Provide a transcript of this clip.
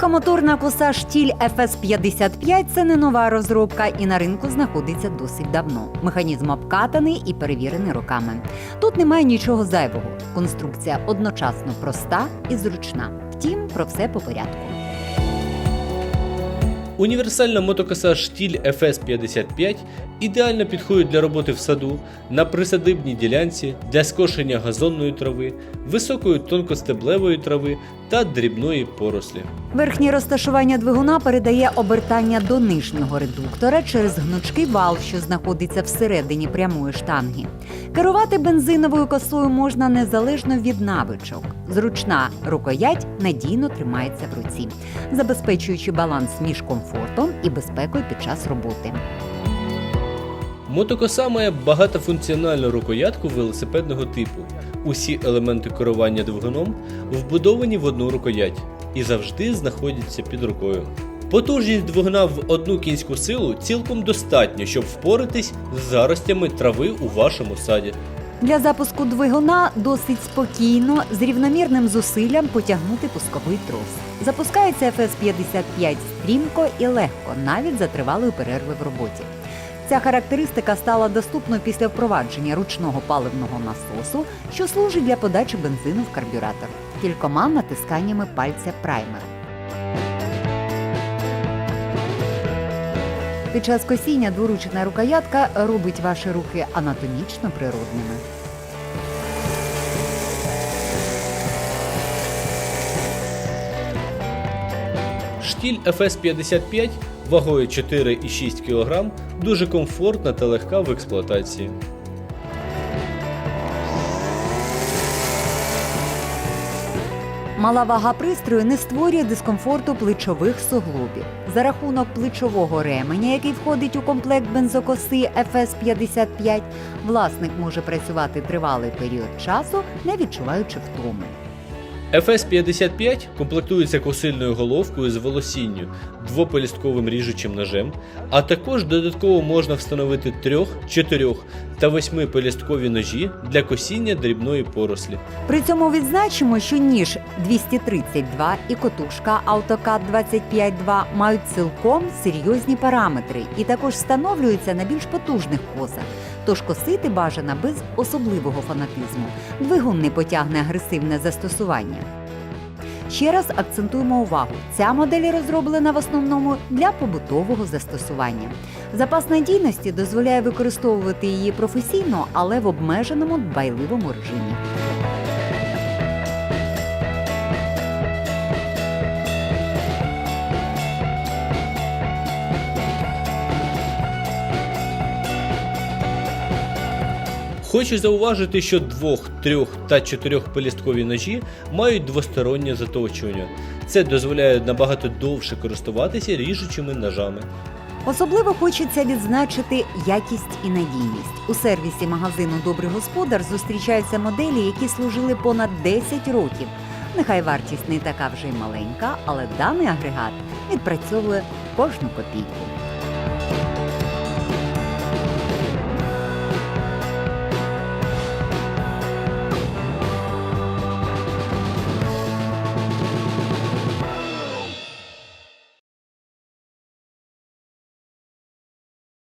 Легкомоторна коса штіль FS55 – це не нова розробка і на ринку знаходиться досить давно. Механізм обкатаний і перевірений роками. Тут немає нічого зайвого. Конструкція одночасно проста і зручна. Втім, про все по порядку. Універсальна мотокоса штіль FS55 ідеально підходить для роботи в саду, на присадибній ділянці, для скошення газонної трави, високої тонкостеблевої трави та дрібної порослі. Верхнє розташування двигуна передає обертання до нижнього редуктора через гнучкий вал, що знаходиться всередині прямої штанги. Керувати бензиновою косою можна незалежно від навичок. Зручна рукоять надійно тримається в руці, забезпечуючи баланс між комфортом і безпекою під час роботи. Мотокоса має багатофункціональну рукоятку велосипедного типу. Усі елементи керування двигуном вбудовані в одну рукоять і завжди знаходяться під рукою. Потужність двигуна в одну кінську силу цілком достатньо, щоб впоратись з заростями трави у вашому саді. Для запуску двигуна досить спокійно, з рівномірним зусиллям потягнути пусковий трос. Запускається FS55 стрімко і легко, навіть за тривалої перерви в роботі. Ця характеристика стала доступною після впровадження ручного паливного насосу, що служить для подачі бензину в карбюратор, кількома натисканнями пальця праймера. Під час косіння дворучна рукоятка робить ваші руки анатомічно природними. Штіль FS55 вагою 4,6 кг дуже комфортна та легка в експлуатації. Мала вага пристрою не створює дискомфорту плечових суглобів. За рахунок плечового ременя, який входить у комплект бензокоси FS55, власник може працювати тривалий період часу, не відчуваючи втоми. FS55 комплектується косильною головкою з волосінню, двополістковим ріжучим ножем, а також додатково можна встановити 3, 4 та 8 полісткові ножі для косіння дрібної порослі. При цьому відзначимо, що ніж 232 і котушка AutoCAD 25.2 мають цілком серйозні параметри і також встановлюються на більш потужних косах. Тож косити бажана без особливого фанатизму. Двигун не потягне агресивне застосування. Ще раз акцентуємо увагу: ця модель розроблена в основному для побутового застосування. Запас надійності дозволяє використовувати її професійно, але в обмеженому дбайливому режимі. Хочу зауважити, що двох, трьох та чотирьохполісткові ножі мають двостороннє заточування. Це дозволяє набагато довше користуватися ріжучими ножами. Особливо хочеться відзначити якість і надійність. У сервісі магазину Добрий господар зустрічаються моделі, які служили понад 10 років. Нехай вартість не така вже й маленька, але даний агрегат відпрацьовує кожну копійку.